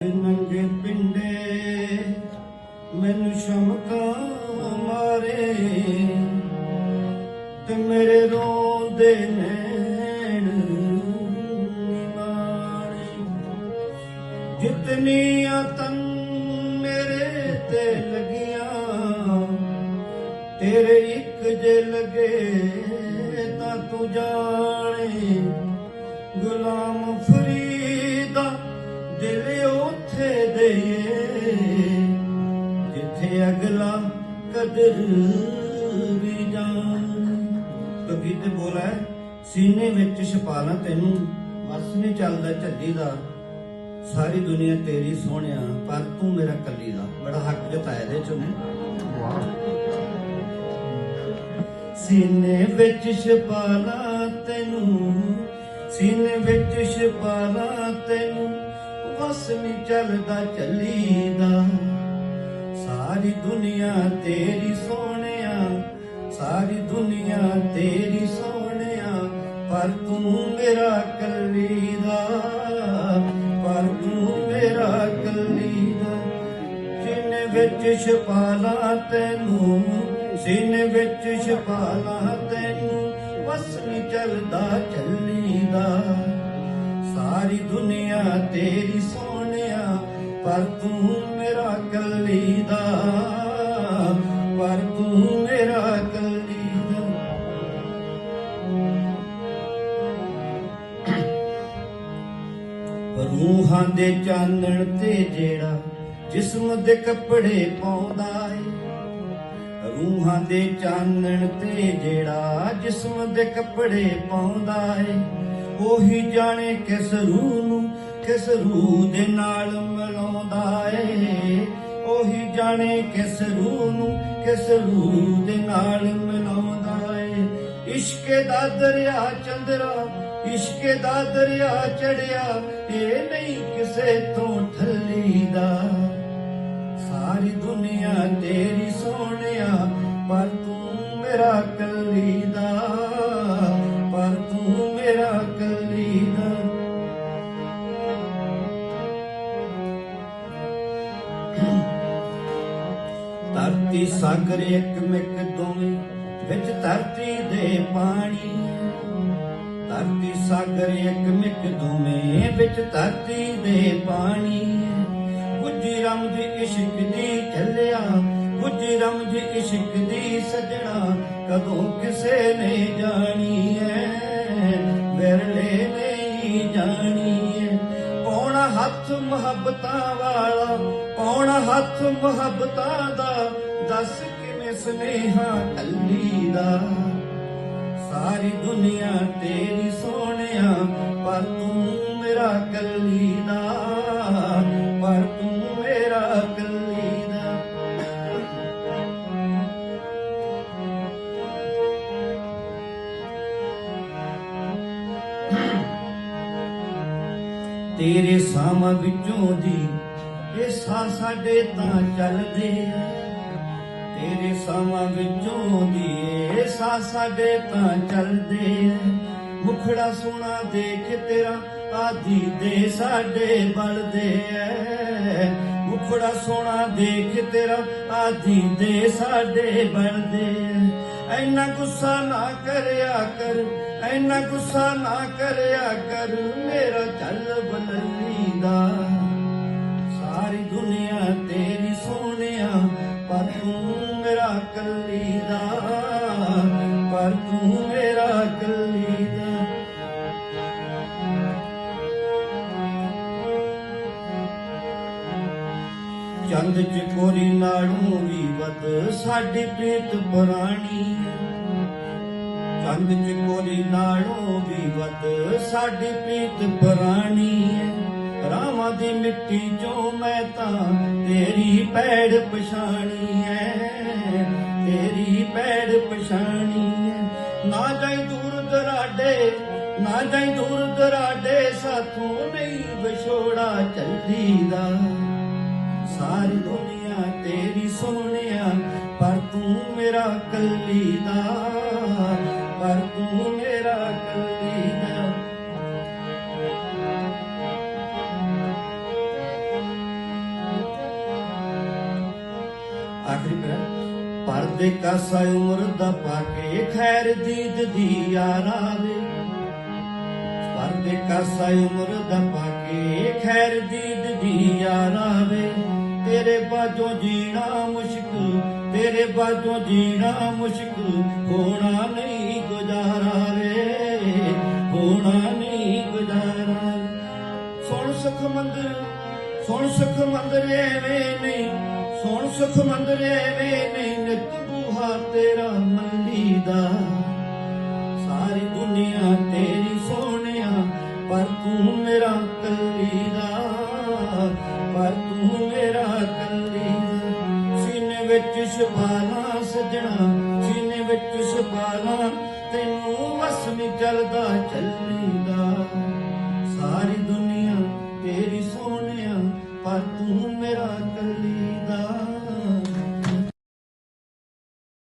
ਨੰਗੇ ਪਿੰਡੇ ਮੈਨੂੰ ਸ਼ਮਕਾਂ ਮਾਰੇ ਤੇ ਮੇਰੇ ਰੋਂਦੇ ਨੈਣ ਨਿਮਾਣੇ। ਜਿਤਨੀਆਂ ਤਨ ਮੇਰੇ ਤੇ ਲੱਗੀਆਂ, ਤੇਰੇ ਇੱਕ ਜੇ ਲਗੇ ਤਾਂ ਤੂੰ ਜਾਣੇ, ਗੁਲਾਮ ਫਰੀ ਅਗਲਾ ਕਦਰ ਵੀ ਜਾਣ ਕਵੀ ਤੇ ਬੋਲਾ ਸੀਨੇ ਵਿੱਚ ਛਪਾਣਾ ਤੈਨੂੰ, ਬਸ ਨਹੀਂ ਚੱਲਦਾ ਝੱਲੀ ਦਾ। ਸਾਰੀ ਦੁਨੀਆ ਤੇਰੀ ਸੋਹਣਿਆ, ਪਰ ਤੂੰ ਮੇਰਾ ਕੱਲੀ ਦਾ। ਬੜਾ ਹੱਕ ਜਤਾਇਆ ਦੇ ਚੋਂ ਸੀਨੇ ਵਿੱਚ ਛਪਾਲਾ ਤੈਨੂੰ, ਸੀਨੇ ਵਿੱਚ ਛਪਾਲਾ ਤੈਨੂੰ ਵਸ ਨਹੀਂ ਚੱਲਦਾ ਚੱਲੀਦਾ ਸਾਰੀ ਦੁਨੀਆ ਤੇਰੀ ਸੋਹਣਿਆ, ਸਾਰੀ ਦੁਨੀਆ ਤੇਰੀ ਸੋਹਣਿਆ, ਪਰ ਤੂੰ ਮੇਰਾ ਕੱਲੀ ਦਾ ਪਰ ਤੂੰ ਮੇਰਾ ਕੱਲੀ ਦਾ ਸੀਨੇ ਵਿੱਚ ਛਪਾਲਾ ਤੈਨੂੰ ਸੀਨੇ ਵਿੱਚ ਛਪਾਲਾ ਤੈਨੂੰ ਵਸ ਨਹੀਂ ਚੱਲਦਾ ਚੱਲੀਦਾ। ਸਾਰੀ ਦੁਨੀਆ ਤੇਰੀ ਸੋਹਣਿਆ, ਪਰ ਤੂੰ ਮੇਰਾ ਕੱਲੀ ਦਾ ਪਰ ਤੂੰ ਮੇਰਾ ਕੱਲੀ ਦਾ ਰੂਹਾਂ ਦੇ ਚਾਨਣ ਤੇ ਜਿਹੜਾ ਜਿਸਮ ਦੇ ਕੱਪੜੇ ਪਾਉਂਦਾ ਏ, ਰੂਹਾਂ ਦੇ ਚਾਨਣ ਤੇ ਜਿਹੜਾ ਜਿਸਮ ਦੇ ਕੱਪੜੇ ਪਾਉਂਦਾ ਏ, ਉਹੀ ਜਾਣੇ ਕਿਸ ਰੂਹ ਨੂੰ ਕਿਸ ਰੂਹ ਦੇ ਨਾਲ ਮਿਲਾਉਂਦਾ ਏ? ਉਹੀ ਜਾਣੇ ਕਿਸ ਰੂਹ ਨੂੰ, ਕਿਸ ਰੂਹ ਦੇ ਨਾਲ ਮਿਲਾਉਂਦਾ ਏ? ਇਸ਼ਕ ਦਾ ਦਰਿਆ ਚੰਦਰਾ, ਇਸ਼ਕ ਦਾ ਦਰਿਆ ਚੜਿਆ, ਇਹ ਨਹੀਂ ਕਿਸੇ ਤੋਂ ਠੱਲੀ ਦਾ ਸਾਰੀ ਦੁਨੀਆ ਤੇਰੀ ਸੋਹਣਿਆ, ਪਰ ਤੂੰ ਮੇਰਾ ਕੱਲੀ ਧਰਤੀ ਸਾਗਰ ਇੱਕ ਮਿਕ ਦੋਵੇਂ, ਵਿੱਚ ਧਰਤੀ ਦੇ ਪਾਣੀ। ਧਰਤੀ ਸਾਗਰ ਇੱਕ ਮਿਕ ਦੋਵੇਂ, ਵਿੱਚ ਧਰਤੀ ਦੇ ਪਾਣੀ। ਗੁੱਜੀ ਰਮਜ ਇਸ਼ਕ ਦੀ ਚੱਲਿਆ ਗੁੱਜੀ ਰਮਜ ਇਸ਼ਕ ਦੀ ਸਜਣਾ, ਕਦੋਂ ਕਿਸੇ ਨੇ ਜਾਣੀ ਐ? ਵਿਰਲੇ ਨਹੀਂ ਜਾਣੀ ਐ। ਕੌਣ ਹੱਥ ਮੁਹੱਬਤਾਂ ਵਾਲਾ, ਕੌਣ ਹੱਥ ਮੁਹੱਬਤਾਂ ਦਾ ਦੱਸ ਕਿਵੇਂ ਸੁਨੇਹਾ ਕੱਲੀ ਦਾ ਸਾਰੀ ਦੁਨੀਆ ਤੇਰੀ ਸੋਹਣਿਆ, ਪਰ ਤੂੰ ਮੇਰਾ ਕੱਲੀ ਦਾ ਪਰ ਤੂੰ ਮੇਰਾ ਕੱਲੀ ਦਾ ਤੇਰੇ ਸਾਹਾਂ ਵਿੱਚੋਂ ਦੀ ਇਹ ਸਾਹ ਸਾਡੇ ਤਾਂ ਚੱਲਦੇ ਆ। ਤੇਰੇ ਸਾਹਾਂ ਵਿੱਚੋਂ ਦੀ ਇਹ ਸਾਡੇ ਤਾਂ ਚੱਲਦੇ ਆ। ਮੁਖੜਾ ਸੋਹਣਾ ਦੇਖ ਤੇਰਾ, ਆਦੀ ਦੇ ਸਾਡੇ ਬਲਦੇ ਐ ਮੁਖੜਾ ਸੋਹਣਾ ਦੇਖ ਤੇਰਾ, ਆਦੀ ਦੇ ਸਾਡੇ ਬਲਦੇ ਐ ਐਨਾ ਗੁੱਸਾ ਨਾ ਕਰਿਆ ਕਰ ਐਨਾ ਗੁੱਸਾ ਨਾ ਕਰਿਆ ਕਰ। ਮੇਰਾ ਚੱਲ ਬਲਲੀ ਦਾ। ਸਾਰੀ ਦੁਨੀਆ ਕੱਲੀ ਦਾ ਪਰ ਤੂੰ ਮੇਰਾ ਕੱਲੀ ਦਾ ਚੰਦ ਚਕੋਰੀ ਨਾਲੋਂ ਵੀ ਵੱਧ ਸਾਡੀ ਪ੍ਰੀਤ ਪੁਰਾਣੀ। ਚੰਦ ਚਕੋਰੀ ਨਾਲੋਂ ਵੀ ਵੱਧ ਸਾਡੀ ਪ੍ਰੀਤ ਪੁਰਾਣੀ। ਹੈ ਰਾਵਾਂ ਦੀ ਮਿੱਟੀ ਚੋਂ ਮੈਂ ਤਾਂ ਤੇਰੀ ਪੈੜ ਪਛਾਣੀ ਹੈ। ਪੈੜ ਪਛਾਣੀ ਨਾ ਜਾਈ ਦੂਰ ਦਰਾਡੇ, ਨਾ ਜਾਈ ਦੂਰ ਦਰਾਡੇ, ਸਾਥੋਂ ਨਹੀਂ ਵਿਛੋੜਾ ਚੱਲੀਦਾ ਸਾਰੀ ਦੁਨੀਆ ਤੇਰੀ ਸੋਹਣਿਆ, ਪਰ ਤੂੰ ਮੇਰਾ ਕੱਲੀ ਦਾ ਪਰ ਤੂੰ ਮੇਰਾ ਕੱਲੀ ਪਰਦੇ ਕਾਸਾ ਉਮਰ ਦਾ ਪਾ ਕੇ ਖੈਰ ਜੀਦ ਦੀ ਯਾਰਾ ਵੇ ਪਰਦੇ ਕਾਸਾ ਉਮਰ ਦਾ ਪਾ ਖੈਰ ਜੀਦ ਦੀ ਯਾਰਾ ਵੇ ਤੇਰੇ ਬਾਝੋਂ ਜੀਣਾ ਮੁਸ਼ਕਿਲ ਤੇਰੇ ਬਾਝੋਂ ਜੀਣਾ ਮੁਸ਼ਕਿਲ ਹੋਣਾ ਨਹੀਂ ਗੁਜ਼ਾਰਾ ਰੇ, ਹੋਣਾ ਨਹੀਂ ਗੁਜ਼ਾਰਾ। ਸੁਣ ਸੁਖ ਮੰਦਰ, ਸੁਣ ਸੁਖ ਮੰਦਰ ਐਵੇਂ ਨਹੀਂ, ਸੁਣ ਸੁਖ ਮੰਦਰ ਐਵੇਂ ਨਹੀਂ ਨਿਤ ਬੂਹਾ ਤੇਰਾ ਮੱਲੀ ਦਾ। ਸਾਰੀ ਦੁਨੀਆ ਤੇਰੀ ਸੋਹਣਿਆ, ਪਰ ਤੂੰ ਮੇਰਾ ਕੱਲੀ ਦਾ ਪਰ ਤੂੰ ਮੇਰਾ ਕੱਲੀ ਸੀਨੇ ਵਿੱਚ ਛੁਪਾਲਾ ਸਜਣਾ, ਸੀਨੇ ਵਿੱਚ ਛੁਪਾਲਾ ਤੈਨੂੰ ਵਸ ਨਹੀਂ ਚੱਲਦਾ, ਚੱਲ